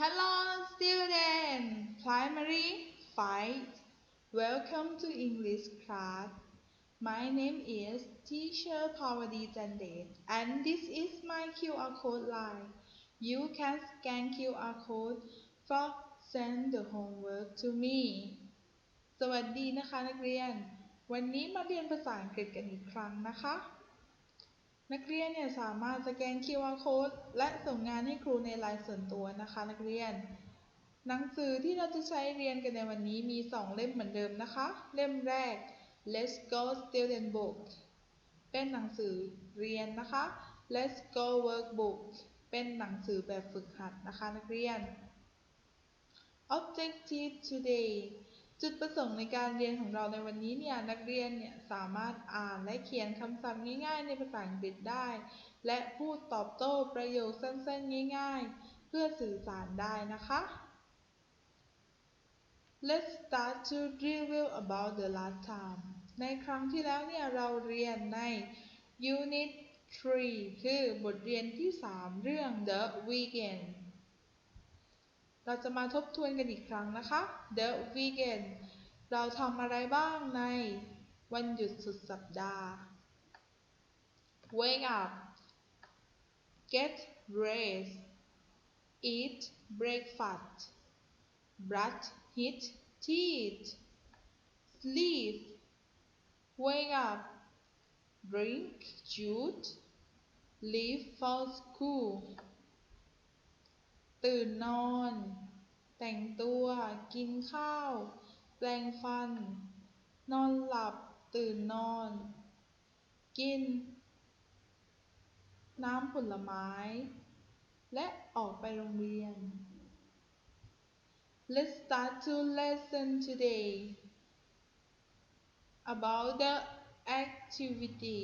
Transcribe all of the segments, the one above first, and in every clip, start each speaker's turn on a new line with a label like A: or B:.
A: Hello student primary 5 Welcome to English class My name is Teacher Pawadi Jandet and this is my QR code line You can scan QR code for send the homework to me สวัสดีนะคะนักเรียน วันนี้มาเรียนภาษาอังกฤษกันอีกครั้งนะคะ นักเรียนเนี่ยสามารถสแกน QR code และส่งงานให้ครูในไลน์ส่วนตัวนะคะนักเรียน หนังสือที่เราจะใช้เรียนกันในวันนี้มี 2 เล่มเหมือนเดิมนะคะ เล่มแรก Let's Go Student Book เป็นหนังสือเรียนนะคะ Let's Go Workbook เป็นหนังสือแบบฝึกหัดนะคะนักเรียน Objective today จุดประสงค์ในการเรียนของเราในวันนี้เนี่ยนักเรียนเนี่ยสามารถอ่านและเขียนคำศัพท์ง่ายๆ ในภาษาอังกฤษได้ และพูดตอบโต้ประโยคสั้นๆ ง่ายๆ เพื่อสื่อสารได้นะคะ Let's start to review about the last time ในครั้งที่แล้วเนี่ยเราเรียนใน Unit 3 คือบทเรียนที่ 3 เรื่อง The Weekend เราจะมาทบทวนกันอีกครั้งนะคะ The Weekend เราทำอะไรบ้างในวันหยุดสุดสัปดาห์ Wake up Get dressed Eat breakfast Brush his teeth Sleep Wake up Drink juice Leave for school ตื่นนอน แต่งตัว กินข้าว แปรงฟัน นอนหลับ ตื่นนอน กิน น้ำผลไม้ และออกไปโรงเรียน Let's start to lesson today about the activity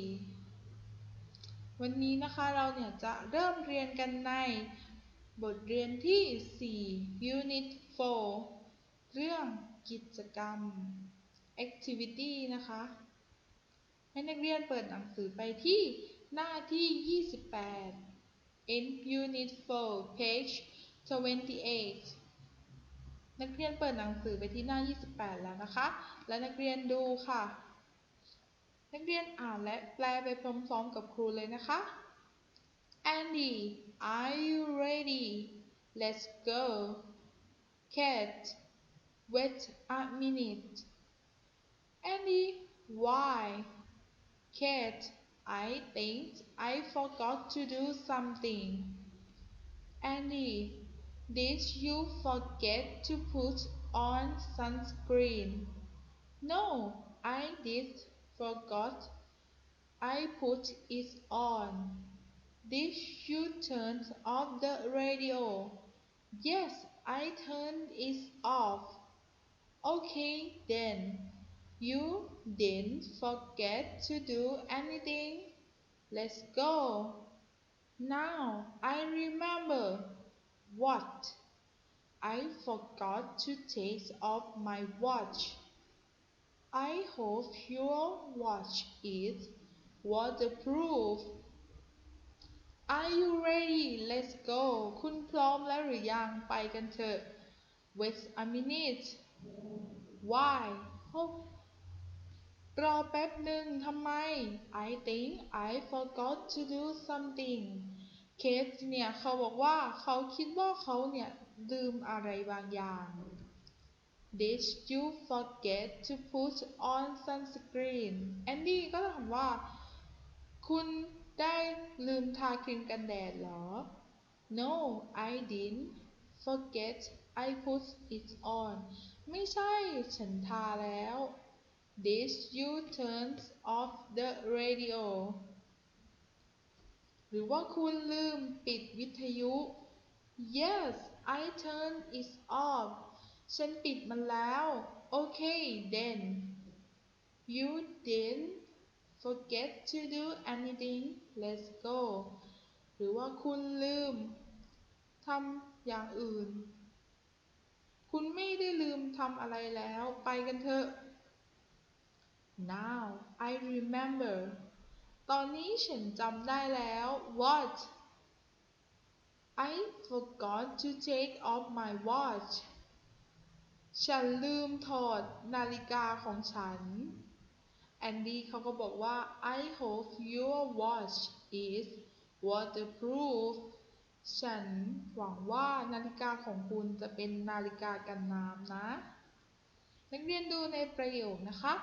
A: วันนี้นะคะเราเนี่ยจะเริ่มเรียนกันใน บทเรียนที่ 4 Unit 4 เรื่องกิจกรรม Activity นะคะ ให้นักเรียนเปิดหนังสือไปที่หน้าที่ 28 in Unit 4 page 28 นักเรียนเปิดหนังสือไปที่หน้า 28 แล้วนะคะ และนักเรียนดูค่ะ นักเรียนอ่านและแปลไปพร้อมๆกับครูเลยนะคะ Andy are you ready? Let's go. Kate wait a minute. Andy why? Kate I think I forgot to do something. Andy did you forget to put on sunscreen? No I did forgot. I put it on Did you turn off the radio? Yes, I turned it off. Okay then. You didn't forget to do anything. Let's go. Now I remember. What? I forgot to take off my watch. I hope your watch is waterproof. Are you ready? Let's go. คุณพร้อมแล้วหรือยัง ไปกันเถอะ Wait a minute. Why? รอแป๊บหนึ่งทำไม I think I forgot to do something. เคสเนี่ยเขาบอกว่าเขาคิดว่าเขาเนี่ยลืมอะไรบางอย่าง Did you forget to put on sunscreen? แอนดี้ก็ถามว่า คุณ ได้ลืมทาครีมกันแดดเหรอ No I didn't forget I put it on ไม่ใช่ ฉันทาแล้ว Did you turn off the radio หรือว่าคุณลืมปิดวิทยุ Yes I turned it off ฉันปิดมันแล้ว Okay then you didn't forget to do anything let's go หรือว่าคุณลืมทำอย่างอื่น คุณไม่ได้ลืมทำอะไรแล้ว ไปกันเถอะ now I remember ตอนนี้ฉันจำได้แล้ว what I forgot to take off my watch ฉันลืมถอดนาฬิกาของฉัน แอนดี้เขาก็บอกว่า I hope your watch is waterproof ฉันหวังว่านาฬิกาของคุณจะเป็นนาฬิกากันน้ำนะ นักเรียนดูในประโยคนะคะ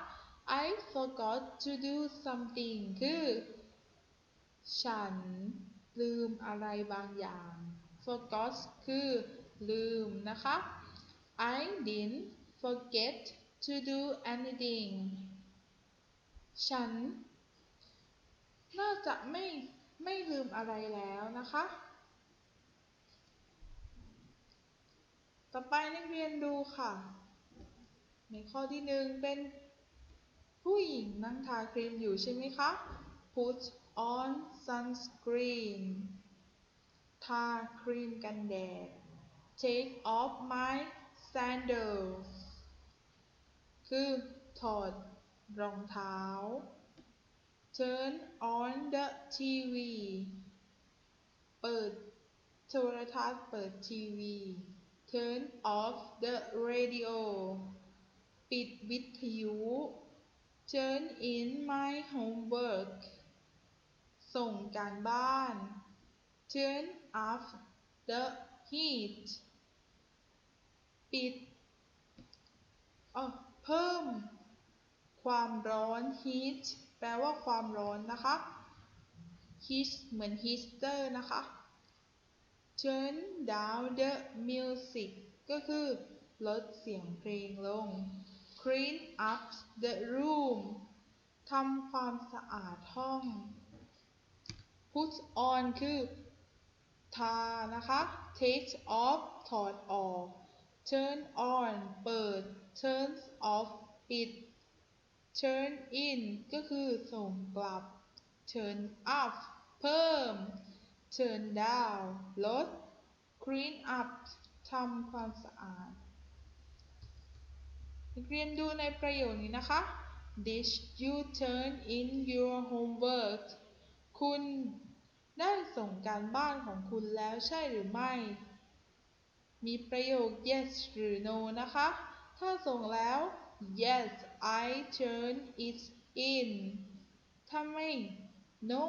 A: I forgot to do something คือ ฉันลืมอะไรบางอย่าง forgot คือ ลืมนะคะ I didn't forget to do anything ฉันน่าจะไม่ไม่ลืมอะไรแล้วนะคะ ต่อไปนักเรียนดูค่ะ ในข้อที่หนึ่งเป็นผู้หญิงนั่งทาครีมอยู่ใช่ไหมคะ put on sunscreen ทาครีมกันแดด take off my sandals คือถอด รองเท้า turn on the TV เปิดโทรทัศน์เปิดทีวี turn off the radio ปิดวิทยุ turn in my homework ส่งการบ้าน turn off the heat ปิดเออเพิ่ม ความร้อน heat แปลว่าความร้อนนะคะ heat เหมือน heater นะคะ turn down the music ก็คือลดเสียงเพลงลง clean up the room ทำความสะอาดห้อง put on คือทานะคะ take off ถอดออก turn on เปิด turn off ปิด turn in ก็คือส่งกลับ turn up เพิ่ม turn down ลด clean up ทำความสะอาดเรียนดูในประโยคนี้นะคะ Did you turn in your homework คุณได้ส่งการบ้านของคุณแล้วใช่หรือไม่ มีประโยค yes หรือ no นะคะ ถ้าส่งแล้ว yes I turned it in ถ้าไม no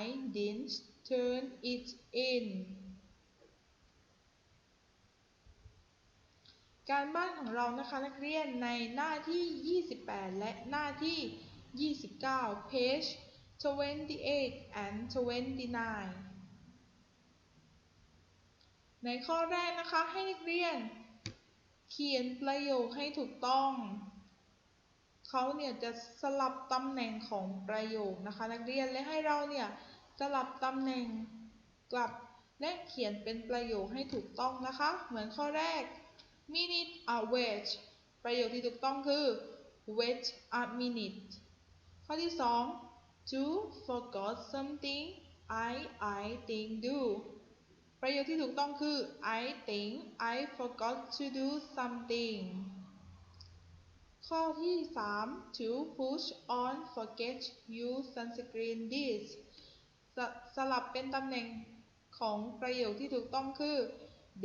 A: I didn't turn it in การบ้านของเรานะคะนักเรียนในหน้าที่ 28 และหน้าที่ 29 page 28 and 29 ในข้อแรกนะคะให้นักเรียน เขียนประโยคให้ถูกต้อง เขาเนี่ยจะสลับตำแหน่งของประโยคนะคะ นักเรียนและให้เราเนี่ยสลับตำแหน่งกลับและเขียนเป็นประโยคให้ถูกต้องนะคะ เหมือนข้อแรก minute a wait ประโยคที่ถูกต้องคือ wait a minute ข้อที่สอง do forgot something I I think do ประโยคที่ถูกต้องคือ I think I forgot to do something ข้อที่สาม to push on forget use sunscreen this สสลับเป็นตำแหน่งของประโยคที่ถูกต้องคือ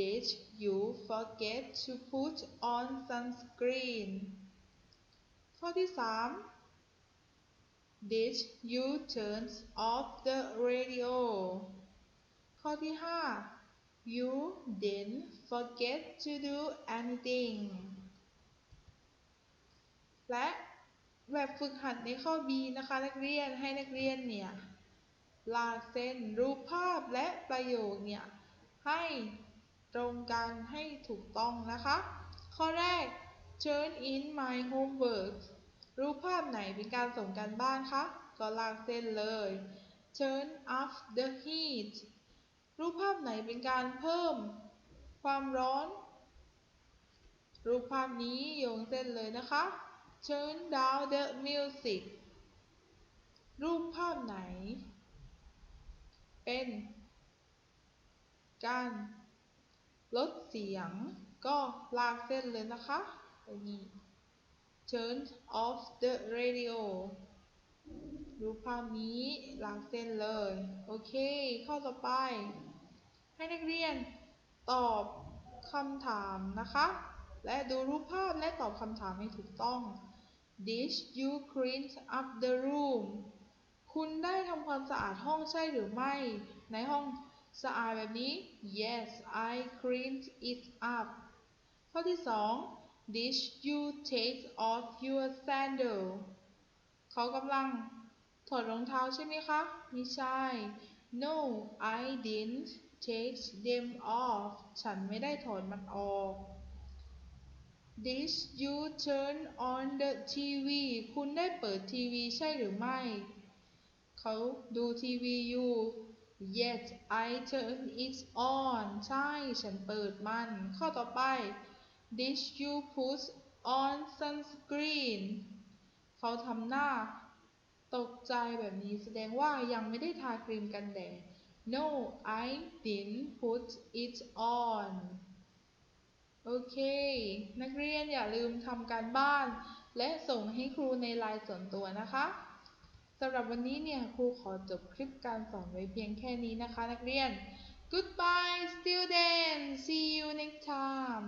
A: Did you forget to put on sunscreen ข้อที่สาม Did you turn off the radio ข้อที่ห้า You didn't forget to do anything และแบบฝึกหัดในข้อ B นะคะนักเรียนให้นักเรียนเนี่ยลากเส้นรูปภาพและประโยคเนี่ยให้ตรงกันให้ถูกต้องนะคะ ข้อแรก turn in my homework รูปภาพไหนเป็นการส่งการบ้านคะก็ลากเส้นเลย turn up the heat รูปภาพไหนเป็นการเพิ่มความร้อน รูปภาพนี้โยงเส้นเลยนะคะ turn down the music รูปภาพไหน เป็น การลดเสียงก็ลากเส้นเลยนะคะอย่างนี้ turn off the radio รูปภาพนี้ลากเส้นเลย โอเค ข้อต่อไป ให้นักเรียนตอบคำถามนะคะ และดูรูปภาพและตอบคำถามให้ถูกต้อง Did you clean up the room คุณได้ทำความสะอาดห้องใช่หรือไม่ ในห้องสะอาดแบบนี้ Yes I cleaned it up ข้อที่ 2 Did you take off your sandal เขากำลังถอดรองเท้าใช่ไหมคะไม่ใช่ No I didn't take them off ฉันไม่ได้ถอดมันออก Did you turn on the TV คุณได้เปิดทีวีใช่หรือไม่ เขาดูทีวีอยู่ Yes I turned it on ใช่ ฉันเปิดมัน ข้อต่อไป Did you put on sunscreen เขาทำหน้า ตกใจแบบนี้แสดงว่ายังไม่ได้ทาครีมกันแดด No I didn't put it on โอเค นักเรียนอย่าลืมทำการบ้าน และส่งให้ครูในไลน์ส่วนตัวนะคะสำหรับวันนี้เนี่ยครูขอจบคลิปการสอนไว้เพียงแค่นี้นะคะ นักเรียน Goodbye students see you next time